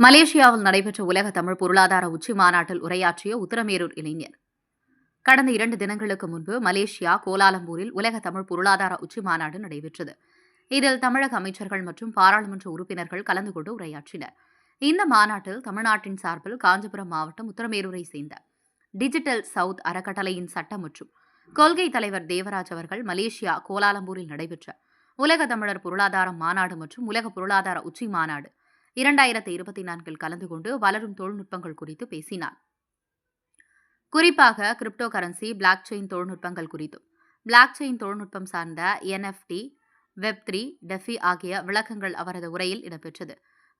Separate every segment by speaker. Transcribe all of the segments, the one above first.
Speaker 1: மலேசியாவில் நடைபெற்ற உலக தமிழ் பொருளாதார உச்சி மாநாட்டில் உரையாற்றிய உத்தரமேரூர் இளைஞர். கடந்த இரண்டு தினங்களுக்கு முன்பு மலேசியா கோலாலம்பூரில் உலக தமிழ் பொருளாதார உச்சி மாநாடு நடைபெற்றது. இதில் தமிழக அமைச்சர்கள் மற்றும் பாராளுமன்ற உறுப்பினர்கள் கலந்து கொண்டு உரையாற்றினர். இந்த மாநாட்டில் தமிழ்நாட்டின் சார்பில் காஞ்சிபுரம் மாவட்டம் உத்தரமேரூரை சேர்ந்த டிஜிட்டல் சவுத் அறக்கட்டளையின் சட்டம் மற்றும் கொள்கை தலைவர் தேவராஜ் அவர்கள் மலேசியா கோலாலம்பூரில் நடைபெற்ற உலக தமிழர் பொருளாதார மாநாடு மற்றும் உலக பொருளாதார உச்சி மாநாடு இரண்டாயிரத்தி இருபத்தி நான்கில் கலந்து கொண்டு வளரும் தொழில்நுட்பங்கள் குறித்து பேசினார். குறிப்பாக கிரிப்டோ கரன்சி பிளாக் செயின் தொழில்நுட்பங்கள் குறித்தும். பிளாக் செயின் தொழில்நுட்பம் சார்ந்த என்எஃப்டி வெப் த்ரீ டெஃபி ஆகிய விளக்கங்கள் அவரது உரையில் இடம்பெற்றது.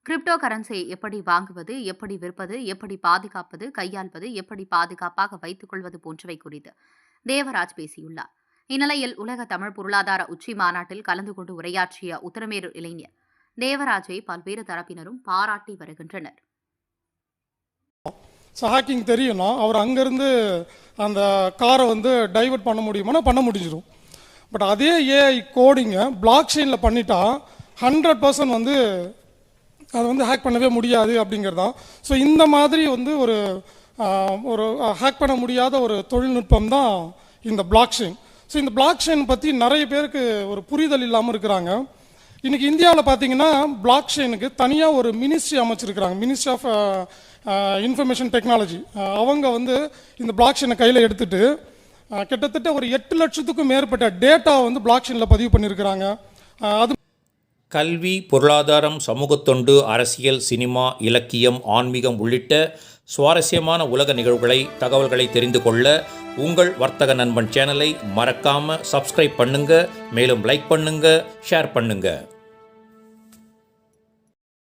Speaker 1: கிரிப்டோ கரன்சியை எப்படி வாங்குவது எப்படி விற்பது எப்படி பாதுகாப்பது கையாள்வது எப்படி பாதுகாப்பாக வைத்துக் கொள்வது போன்றவை குறித்து தேவராஜ் பேசியுள்ளார். இந்நிலையில் உலக தமிழ் பொருளாதார உச்சி மாநாட்டில் கலந்து கொண்டு உரையாற்றிய உத்தரமேரூர் இளைஞர் தேவராஜை பல்வேறு தரப்பினரும் பாராட்டி வருகின்றனர்.
Speaker 2: ஸோ ஹேக்கிங் தெரியும்னா அவர் அங்கேருந்து அந்த காரை வந்து டைவர்ட் பண்ண முடியுமானா பண்ண முடிஞ்சிடும். பட் அதே ஏஐ கோடிங்கை பிளாக் செயினில் பண்ணிட்டா ஹண்ட்ரட் பர்சன்ட் வந்து அதை வந்து ஹேக் பண்ணவே முடியாது அப்படிங்கிறது தான். ஸோ இந்த மாதிரி வந்து ஒரு ஒரு ஹேக் பண்ண முடியாத ஒரு தொழில்நுட்பம் தான் இந்த பிளாக் செயின் ஸோ இந்த பிளாக் செயின் பற்றி நிறைய பேருக்கு ஒரு புரிதல் இல்லாமல் இருக்கிறாங்க. இன்னைக்கு இந்தியாவில் பார்த்தீங்கன்னா பிளாக் செயினுக்கு தனியாக ஒரு மினிஸ்ட்ரி அமைச்சிருக்கிறாங்க. மினிஸ்ட்ரி ஆஃப் இன்ஃபர்மேஷன் டெக்னாலஜி அவங்க வந்து இந்த பிளாக் செயினை கையில் எடுத்துட்டு கிட்டத்தட்ட ஒரு எட்டு லட்சத்துக்கும் மேற்பட்ட டேட்டா வந்து பிளாக் செயினில் பதிவு பண்ணியிருக்கிறாங்க அது
Speaker 3: கல்வி பொருளாதாரம் சமூகத்தொண்டு அரசியல் சினிமா இலக்கியம் ஆன்மீகம் உள்ளிட்ட சுவாரஸ்யமான உலக நிகழ்வுகளை தகவல்களை தெரிந்து கொள்ள உங்கள் வர்த்தக நண்பன் சேனலை மறக்காமல் சப்ஸ்கிரைப் பண்ணுங்கள் மேலும் லைக் பண்ணுங்கள் ஷேர் பண்ணுங்கள்